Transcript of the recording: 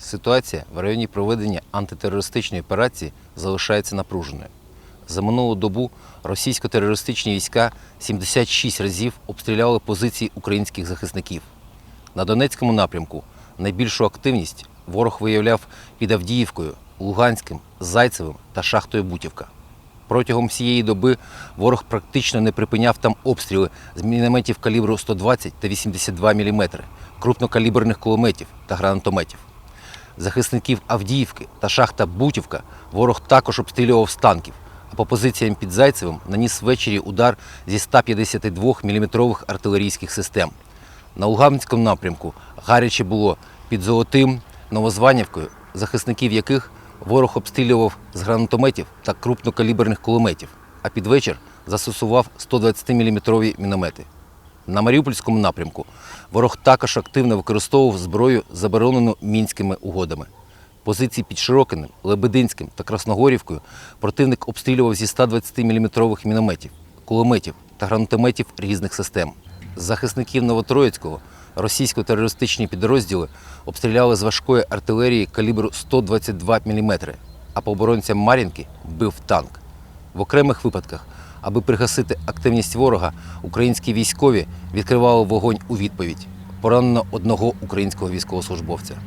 Ситуація в районі проведення антитерористичної операції залишається напруженою. За минулу добу російсько-терористичні війська 76 разів обстріляли позиції українських захисників. На Донецькому напрямку найбільшу активність ворог виявляв під Авдіївкою, Луганським, Зайцевим та шахтою Бутівка. Протягом всієї доби ворог практично не припиняв там обстріли з мінометів калібру 120 та 82 мм, крупнокаліберних кулеметів та гранатометів. Захисників Авдіївки та шахта Бутівка ворог також обстрілював з танків, а по позиціям під Зайцевим наніс ввечері удар зі 152 мм артилерійських систем. На Луганському напрямку гаряче було під Золотим, Новозванівкою, захисників яких ворог обстрілював з гранатометів та крупнокаліберних кулеметів, а під вечір застосував 120-мм міномети. На Маріупольському напрямку ворог також активно використовував зброю, заборонену мінськими угодами. Позиції під Широкиним, Лебединським та Красногорівкою противник обстрілював зі 120-мм мінометів, кулеметів та гранатометів різних систем. Захисників Новотроїцького російсько-терористичні підрозділи обстріляли з важкої артилерії калібру 122 мм, а по оборонцям Мар'їнки бив танк. В окремих випадках, аби пригасити активність ворога, українські військові відкривали вогонь у відповідь. Поранено одного українського військовослужбовця.